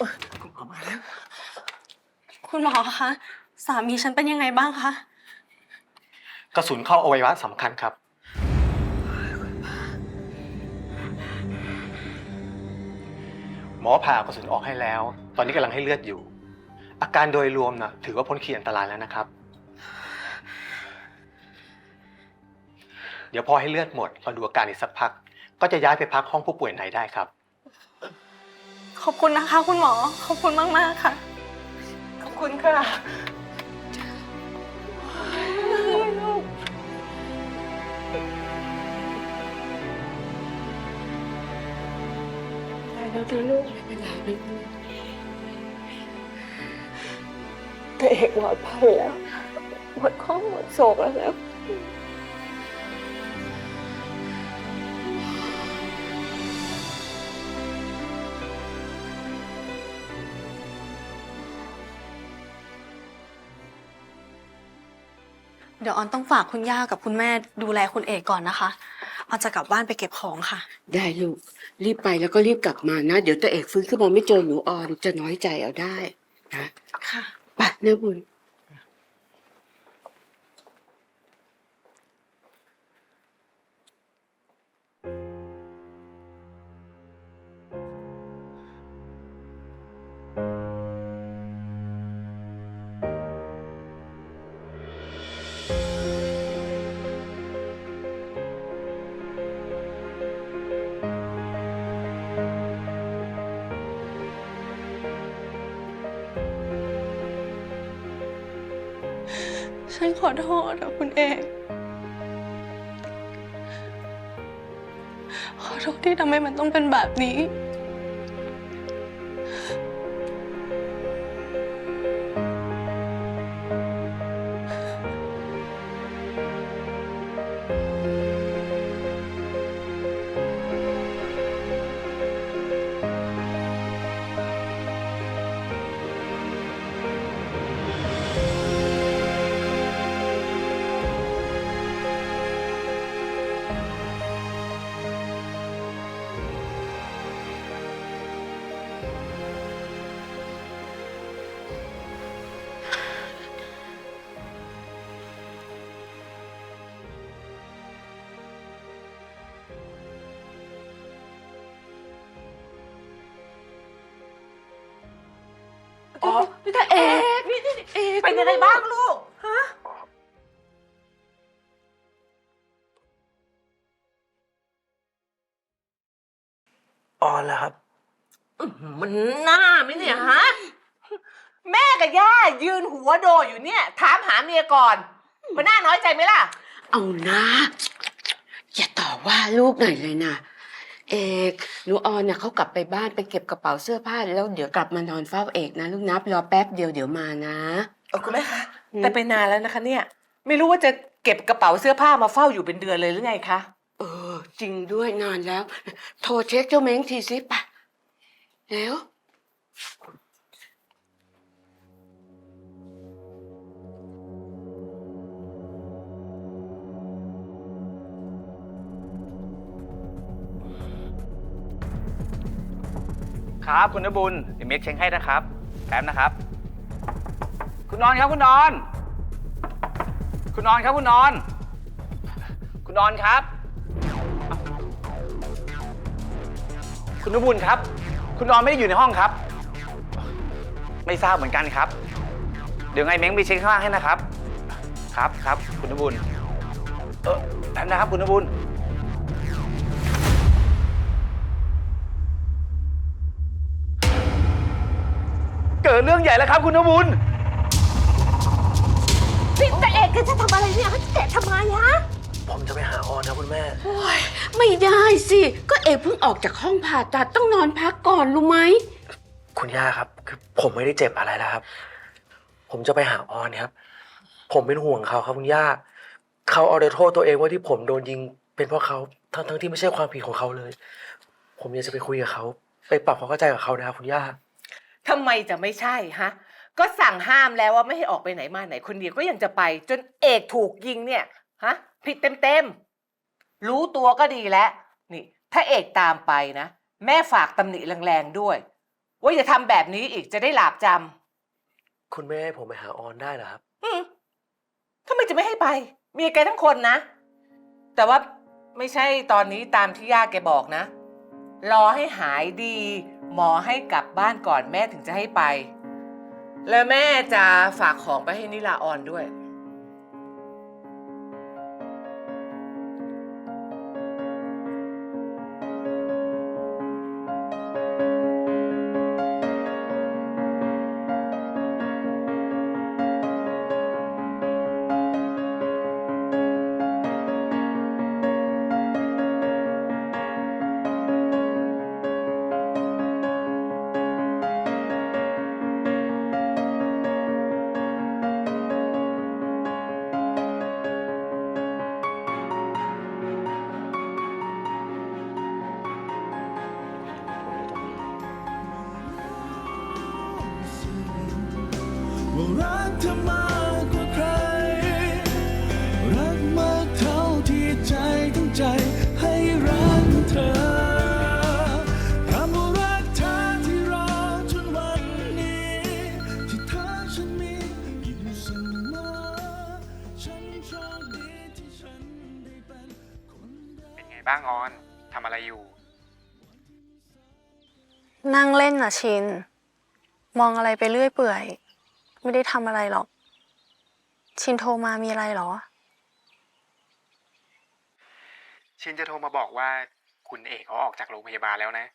คุณหมอมาแล้วคุณหมอคะ สามีฉันเป็นยังไงบ้างคะ กระสุนเข้าอวัยวะสำคัญครับ หมอผ่ากระสุนออกให้แล้ว ตอนนี้กำลังให้เลือดอยู่ อาการโดยรวมนะถือว่าพ้นขีดอันตรายแล้วนะครับ เดี๋ยวพอให้เลือดหมดเราดูอาการอีกสักพัก ก็จะย้ายไปพักห้องผู้ป่วยในได้ครับ ขอบคุณนะคะ คุณหมอ ขอบคุณมากๆค่ะ ขอบคุณค่ะได้แล้วนะลูกไม่เป็นไรไม่เป็นไรแต่เอกปลอดภัยแล้ว หมดข้อหมดโศกแล้วแล้ว เดี๋ยวออนต้องฝากคุณย่ากับคุณแม่ดูแลคุณเอกก่อนนะคะ ออนจะกลับบ้านไปเก็บของค่ะ ได้ลูก รีบไปแล้วก็รีบกลับมานะ เดี๋ยวตัวเอกฟื้นขึ้นมาไม่เจอหนูออนจะน้อยใจเอาได้นะ ค่ะ ไปเนื้อบุญ ฉันขอโทษนะคุณเอก ขอโทษที่ทำให้มันต้องเป็นแบบนี้ อ๋อพี่ตาเอกนี่นี่เอกเป็นยังไงบ้างลูก ฮะออนแล้วครับอื้อหือมันหน้าไหมเนี่ยฮะ แม่กับย่ายืนหัวโดอยู่เนี่ย ถามหาเมียก่อน มันน่าน้อยใจไหมล่ะ เอานะ อย่าต่อว่าลูกหน่อยเลยนะ เอกหนูออนเนี่ยเขากลับไปบ้านไปเก็บกระเป๋าเสื้อผ้าแล้วเดี๋ยวกลับมานอนเฝ้าเอกนะลูกนะรอแป๊บเดียวเดี๋ยวมานะ เออคุณแม่คะอืม แต่ไปนานแล้วนะคะ เนี่ย ไม่รู้ว่าจะเก็บกระเป๋าเสื้อผ้ามาเฝ้าอยู่เป็นเดือนเลยหรือไงคะเออ จริงด้วยนานแล้ว โทรเช็คเจ้าเม้งทีสิปะเร็ว ครับคุณนบุญเดี๋ยวเมคเช็คให้นะครับแป๊บนะครับ คุณนอนครับคุณนอน คุณนอนครับคุณนอน คุณนอนครับ คุณนบุญครับ คุณนอนไม่ได้อยู่ในห้องครับ ไม่ทราบเหมือนกันครับ เดี๋ยวไงเม้งไปเช็คข้างล่างให้นะครับ ครับครับคุณนบุญเออแป๊บนะครับคุณนบุญ เกิดเรื่องใหญ่แล้วครับคุณนบุญนี่แต่เอกแกจะทำอะไรเนี่ยแกทำไมฮะผมจะไปหาออนนะคุณแม่ไม่ได้สิ ก็เอกเพิ่งออกจากห้องผ่าตัดต้องนอนพักก่อนรู้ไหม คุณย่าครับ คือผมไม่ได้เจ็บอะไรแล้วครับ ผมจะไปหาออนครับ ผมเป็นห่วงเขาครับคุณย่าเขาเอาแต่โทษตัวเองว่าที่ผมโดนยิง เป็นเพราะเขาทั้งทั้งที่ไม่ใช่ความผิดของเขาเลย ผมอยากจะไปคุยกับเขา ไปปรับความเข้าใจกับเขานะครับคุณย่า ทำไมจะไม่ใช่ฮะ ก็สั่งห้ามแล้วว่าไม่ให้ออกไปไหนมาไหนคนเดียวก็ยังจะไป จนเอกถูกยิงเนี่ยฮะผิดเต็มๆ รู้ตัวก็ดีแล้ว นี่ ถ้าเอกตามไปนะ แม่ฝากตำหนิแรงๆด้วย ว่าอย่าทำแบบนี้อีกจะได้หลาบจคุณแม่ให้ผมไปหาออนได้เหรอครับำอืมทำไมจะไม่ให้ไปมีแกทั้งคนนะ แต่ว่าไม่ใช่ตอนนี้ตามที่ย่าแกบอกนะ รอให้หายดี หมอให้กลับบ้านก่อนแม่ถึงจะให้ไป แล้วแม่จะฝากของไปให้นิลาออนด้วย ว่ารักเธอมากกว่าใคร รักมากเท่าที่ใจทั้งใจให้รักเธอคำว่ารักเธอที่รอจนวันนี้ ที่เธอฉันมีอยู่เสมอฉันโชคดีที่ฉันได้เป็นคนรักเป็นไงบ้างออนทำอะไรอยู่ นั่งเล่นน่ะชิน มองอะไรไปเรื่อยเปื่อย ไม่ได้ทำอะไรหรอก ชินโทรมามีอะไรเหรอ ชินจะโทรมาบอกว่าคุณเอกเขาออกจากโรงพยาบาลแล้วนะ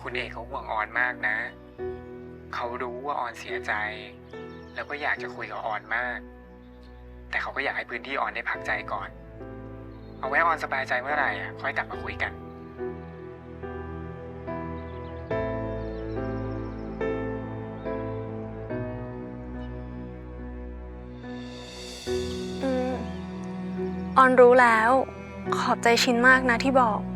คุณเอกเขาห่วงออนมากนะ เขารู้ว่าออนเสียใจ แล้วก็อยากจะคุยกับออนมาก แต่เขาก็อยากให้พื้นที่ออนได้พักใจก่อน เอาไว้ออนสบายใจเมื่อไหร่อะค่อยกลับมาคุยกัน อืม ออนรู้แล้ว ขอบใจชินมากนะที่บอกไม่รู้สึก